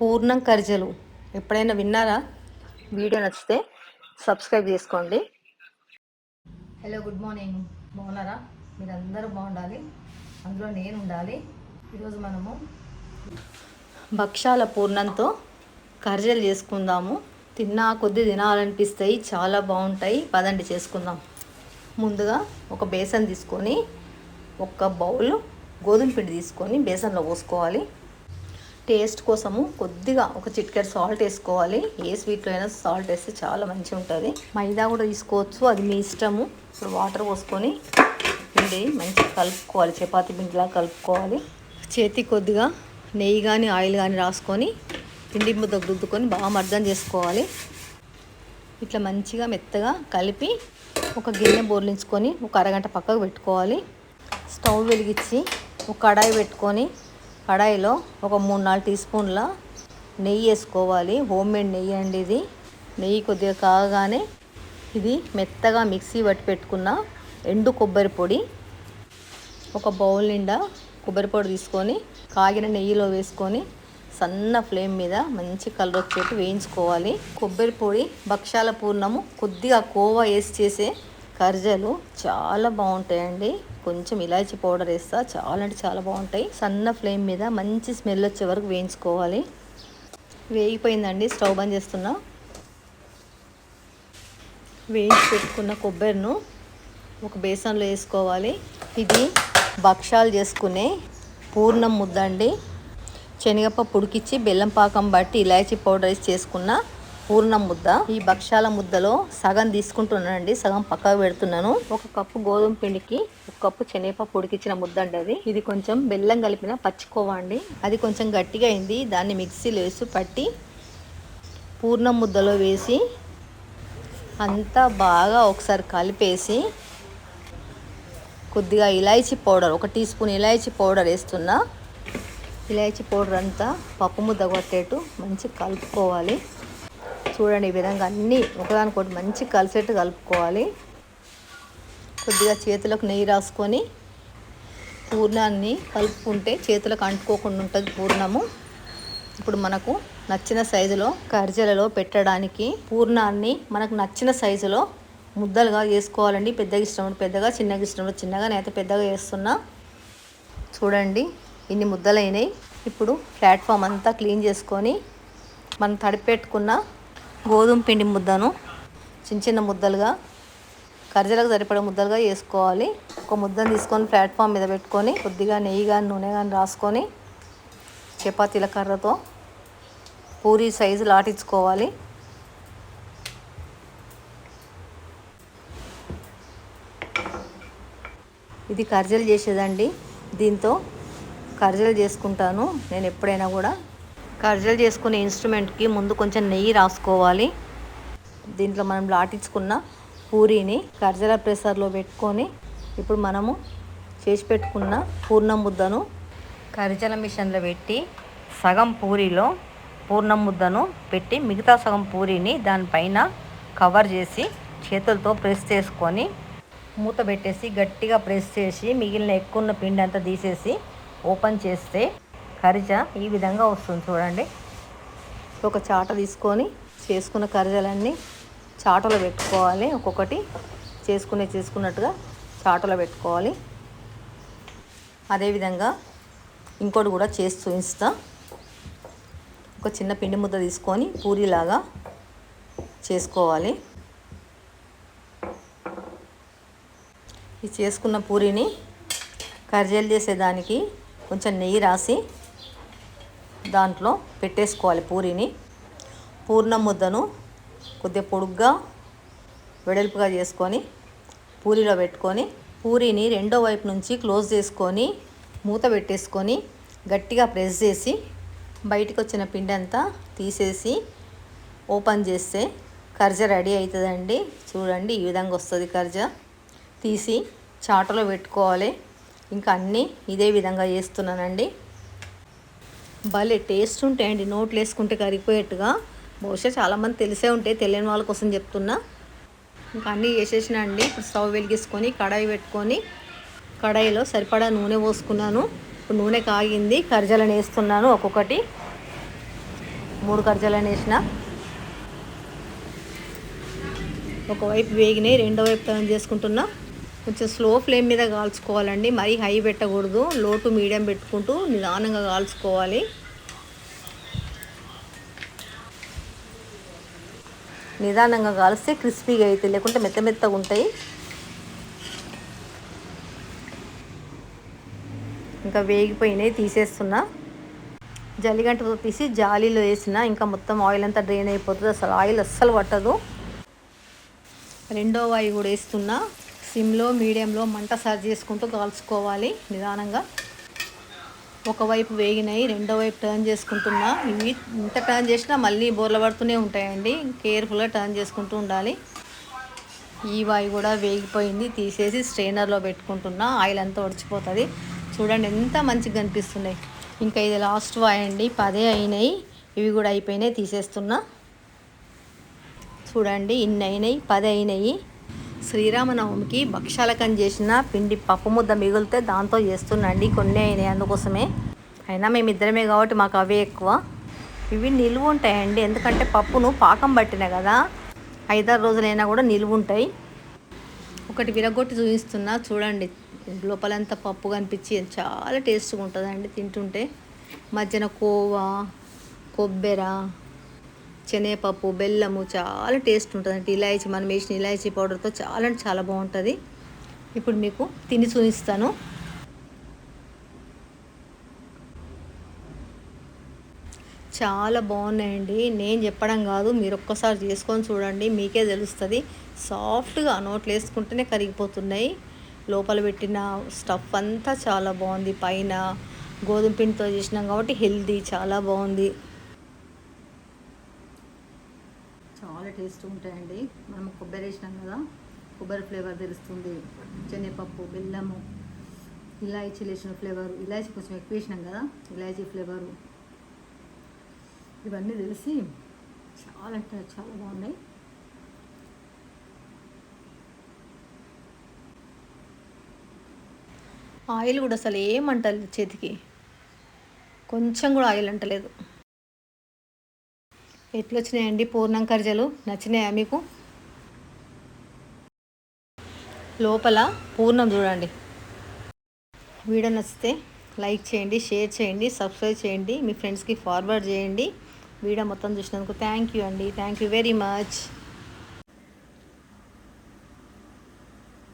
పూర్ణం కరిజలు. ఎప్పుడైనా విన్నారా? వీడియో నచ్చితే సబ్స్క్రైబ్ చేసుకోండి. హలో గుడ్ మార్నింగ్ బాగున్నారా? మీరందరూ బాగుండాలి. అందులో నేను ఉండాలి ఈరోజు మనము భక్షాల పూర్ణంతో కర్జలు చేసుకుందాము. తిన్నా కొద్ది తినాలనిపిస్తాయి. చాలా బాగుంటాయి. పదండి చేసుకుందాం. ముందుగా ఒక బేసన్ తీసుకొని ఒక బౌల్ గోధుమ పిండి తీసుకొని బేసన్లో పోసుకోవాలి. టేస్ట్ కోసము కొద్దిగా ఒక చిట్కెట్ సాల్ట్ వేసుకోవాలి. ఏ స్వీట్లో అయినా సాల్ట్ వేస్తే చాలా మంచిగా ఉంటుంది మైదా కూడా తీసుకోవచ్చు. అది మీ ఇష్టము. ఇప్పుడు వాటర్ పోసుకొని పిండి మంచిగా కలుపుకోవాలి. చపాతీ పిండిలా కలుపుకోవాలి. చేతి కొద్దిగా నెయ్యి కానీ ఆయిల్ కానీ రాసుకొని పిండి ముద్దకు రుద్దుకొని బాగా మర్దం చేసుకోవాలి. ఇట్లా మంచిగా మెత్తగా కలిపి ఒక గిన్నె బోర్లించుకొని ఒక అరగంట పక్కకు పెట్టుకోవాలి. స్టవ్ వెలిగించి ఒక కడాయి పెట్టుకొని కడాయిలో ఒక మూడు నాలుగు టీ స్పూన్ల నెయ్యి వేసుకోవాలి. హోమ్ మేడ్ నెయ్యి అండి ఇది. నెయ్యి కొద్దిగా కాగానే ఇది మెత్తగా మిక్సీ పట్టి పెట్టుకున్న ఎండు కొబ్బరి పొడి ఒక బౌల్ నిండా కొబ్బరి పొడి తీసుకొని కాగిన నెయ్యిలో వేసుకొని సన్న ఫ్లేమ్ మీద మంచి కలర్ వచ్చేట్టు వేయించుకోవాలి. కొబ్బరి పొడి భక్షాల పూర్ణము కొద్దిగా కోవా వేసి చేసే కర్జలు చాలా బాగుంటాయండి. కొంచెం ఇలాచి పౌడర్ వేస్తా చాలా అంటే చాలా బాగుంటాయి. సన్న ఫ్లేమ్ మీద మంచి స్మెల్ వచ్చే వరకు వేయించుకోవాలి. వేగిపోయిందండి స్టవ్ బంద్ చేస్తున్నా. వేయించి పెట్టుకున్న కొబ్బరిను ఒక బేసన్లో వేసుకోవాలి. ఇది భక్షాలు చేసుకునే పూర్ణం ముద్ద అండి శనగపప్పు ఉడికిచ్చి బెల్లం పాకం బట్టి ఇలాచీ పౌడర్ వేసి చేసుకున్న పూర్ణం ముద్ద. ఈ భక్షాల ముద్దలో సగం తీసుకుంటున్నానండి సగం పక్కకు పెడుతున్నాను. ఒక కప్పు గోధుమ పిండికి ఒక కప్పు శనగపప్పు పొడికిచ్చిన ముద్ద అండి అది. ఇది కొంచెం బెల్లం కలిపిన పచ్చికోవా అండి. అది కొంచెం గట్టిగా అయింది దాన్ని మిక్సీలో వేసి పట్టి పూర్ణం ముద్దలో వేసి అంతా బాగా ఒకసారి కలిపేసి కొద్దిగా ఇలాచీ పౌడర్ ఒక టీ స్పూన్ ఇలాచీ పౌడర్ వేస్తున్నా. ఇలాచీ పౌడర్ అంతా పప్పు ముద్ద కొట్టేట్టు మంచి కలుపుకోవాలి. చూడండి ఈ విధంగా అన్నీ ఒకదానికొకటి మంచి కలిసేట్టు కలుపుకోవాలి. కొద్దిగా చేతులకు నెయ్యి రాసుకొని పూర్ణాన్ని కలుపుకుంటే చేతులకు అంటుకోకుండా ఉంటుంది పూర్ణము. ఇప్పుడు మనకు నచ్చిన సైజులో కర్జలలో పెట్టడానికి పూర్ణాన్ని మనకు నచ్చిన సైజులో ముద్దలుగా వేసుకోవాలండి పెద్దగా ఇష్టం పెద్దగా చిన్నగా ఇష్టం చిన్నగా నేత పెద్దగా వేస్తున్నా చూడండి ఇన్ని ముద్దలైనాయి. ఇప్పుడు ప్లాట్ఫామ్ అంతా క్లీన్ చేసుకొని మనం తడిపెట్టుకున్న గోధుమ పిండి ముద్దను చిన్న చిన్న ముద్దలుగా కర్జలకు సరిపడే ముద్దలుగా వేసుకోవాలి. ఒక ముద్దను తీసుకొని ప్లాట్ఫామ్ మీద పెట్టుకొని కొద్దిగా నెయ్యి కానీ నూనె కానీ రాసుకొని చపాతీల కర్రతో పూరి సైజు లాటించుకోవాలి. ఇది కర్జలు చేసేదండి. దీంతో కర్జలు చేసుకుంటాను. నేను ఎప్పుడైనా కూడా కర్జలు చేసుకునే ఇన్స్ట్రుమెంట్కి ముందు కొంచెం నెయ్యి రాసుకోవాలి. దీంట్లో మనం లాటించుకున్న పూరీని కర్జల ప్రెషర్లో పెట్టుకొని ఇప్పుడు మనము చేసి పెట్టుకున్న పూర్ణం ముద్దను కర్జల మిషన్లో పెట్టి సగం పూరీలో పూర్ణం ముద్దను పెట్టి మిగతా సగం పూరీని దానిపైన కవర్ చేసి చేతులతో ప్రెస్ చేసుకొని మూత పెట్టేసి గట్టిగా ప్రెస్ చేసి మిగిలిన ఎక్కువ ఉన్న పిండి అంతా తీసేసి ఓపెన్ చేస్తే కరిజ ఈ విధంగా వస్తుంది చూడండి. ఒక చాట తీసుకొని చేసుకున్న కరిజలన్నీ చాటలో పెట్టుకోవాలి. ఒక్కొక్కటి చేసుకునే చేసుకున్నట్టుగా చాటలో పెట్టుకోవాలి. అదేవిధంగా ఇంకోటి కూడా చేసి చూపిస్తా. ఒక చిన్న పిండి ముద్ద తీసుకొని పూరిలాగా చేసుకోవాలి. ఈ చేసుకున్న పూరిని కర్జలు చేసేదానికి కొంచెం నెయ్యి రాసి దాంట్లో పెట్టేసుకోవాలి పూరిని. పూర్ణ ముద్దను కొద్దిగా పొడుగ్గా వెడల్పుగా చేసుకొని పూరిలో పెట్టుకొని పూరిని రెండో వైపు నుంచి క్లోజ్ చేసుకొని మూత పెట్టేసుకొని గట్టిగా ప్రెస్ చేసి బయటికి వచ్చిన పిండి అంతా తీసేసి ఓపెన్ చేస్తే కర్జ రెడీ అవుతుందండి. చూడండి ఈ విధంగా వస్తుంది కర్జ. తీసి చాటలో పెట్టుకోవాలి. ఇంకా అన్నీ ఇదే విధంగా చేస్తున్నానండి. భలే టేస్ట్ ఉంటాయండి. నోట్లు వేసుకుంటే కరిగిపోయేట్టుగా. బహుశా చాలామంది తెలిసే ఉంటాయి తెలియని వాళ్ళ కోసం చెప్తున్నా. ఇంకా అన్నీ వేసేసిన అండి. ఇప్పుడు స్టవ్ వెలిగించుకొని కడాయి పెట్టుకొని కడాయిలో సరిపడా నూనె పోసుకున్నాను. ఇప్పుడు నూనె కాగింది. కర్జలను వేస్తున్నాను ఒక్కొక్కటి. మూడు కర్జాలని వేసిన. ఒకవైపు వేగినాయి రెండో వైపు తనం చేసుకుంటున్నా. కొంచెం స్లో ఫ్లేమ్ మీద కాల్చుకోవాలండి. మరీ హై పెట్టకూడదు. లో టు మీడియం పెట్టుకుంటూ నిదానంగా కాల్చుకోవాలి. నిదానంగా కాలిస్తే క్రిస్పీగా అవుతాయి లేకుంటే మెత్త మెత్తగా ఉంటాయి. ఇంకా వేగిపోయినాయి. తీసేస్తున్నా. జల్లిగంటతో తీసి జాలీలో వేసిన ఇంకా మొత్తం ఆయిల్ అంతా డ్రైన్ అయిపోతుంది. అసలు ఆయిల్ అస్సలు పట్టదు. రెండో వాయి కూడా వేస్తున్నా. సిమ్లో మీడియంలో మంట సర్వ్ చేసుకుంటూ కాల్చుకోవాలి నిదానంగా. ఒకవైపు వేగినాయి రెండో వైపు టర్న్ చేసుకుంటున్నా. ఇవి ఇంత టర్న్ చేసినా మళ్ళీ బోర్ల పడుతూనే ఉంటాయండి. కేర్ఫుల్గా టర్న్ చేసుకుంటూ ఉండాలి. ఈ వాయి కూడా వేగిపోయింది. తీసేసి స్ట్రైనర్లో పెట్టుకుంటున్నా. ఆయిల్ అంతా ఒడిచిపోతుంది. చూడండి ఎంత మంచిగా కనిపిస్తున్నాయి. ఇంకా ఇది లాస్ట్ వాయి అండి. పదే అయినాయి. ఇవి కూడా అయిపోయినాయి. తీసేస్తున్నా. చూడండి ఇన్ని అయినాయి పది అయినాయి. శ్రీరామనవమికి భక్షాలకం చేసిన పిండి పప్పు ముద్ద మిగిలితే దాంతో చేస్తున్నాండి కొన్ని అయినాయి అందుకోసమే. అయినా మేము ఇద్దరమే కాబట్టి మాకు అవే ఎక్కువ. ఇవి నిలువ ఉంటాయండి. ఎందుకంటే పప్పును పాకం పట్టిన కదా. ఐదారు రోజులైనా కూడా నిలువ ఉంటాయి. ఒకటి విరగొట్టి చూపిస్తున్నా. చూడండి లోపలంతా పప్పు కనిపించి చాలా టేస్ట్గా ఉంటుందండి తింటుంటే. మధ్యన కోవా కొబ్బెర శనగపప్పు బెల్లము చాలా టేస్ట్ ఉంటుంది ఇలాయచి మనం వేసిన ఇలాయచీ పౌడర్తో చాలా అంటే చాలా బాగుంటుంది. ఇప్పుడు మీకు తిని చూపిస్తాను. చాలా బాగున్నాయండి. నేను చెప్పడం కాదు మీరు ఒక్కసారి చేసుకొని చూడండి మీకే తెలుస్తుంది. సాఫ్ట్గా నోట్లు వేసుకుంటేనే కరిగిపోతున్నాయి. లోపల పెట్టిన స్టఫ్ అంతా చాలా బాగుంది. పైన గోధుమ పిండితో చేసినాం కాబట్టి హెల్దీ చాలా బాగుంది. చాలా టేస్ట్ ఉంటాయండి. మనం కొబ్బరి వేసినాం కదా కొబ్బరి ఫ్లేవర్ తెలుస్తుంది. శనగపప్పు బెల్లము ఇలాయచీ వేసిన ఫ్లేవర్ ఇలాయచీ కొంచెం ఎక్కువ వేసినాం కదా ఇలాయచీ ఫ్లేవరు. ఇవన్నీ తెలిసి చాలా అంటే చాలా బాగున్నాయి. ఆయిల్ కూడా అసలు ఏమంటలేదు చేతికి. కొంచెం కూడా ఆయిల్ అంటలేదు. ఎట్లొచ్చినాయండి పూర్ణం కర్జలు? నచ్చినాయా మీకు? లోపల పూర్ణం చూడండి. వీడియో నచ్చితే లైక్ చేయండి షేర్ చేయండి సబ్స్క్రైబ్ చేయండి మీ ఫ్రెండ్స్కి ఫార్వర్డ్ చేయండి. వీడియో మొత్తం చూసినందుకు థ్యాంక్ యూ అండి. Thank you very much.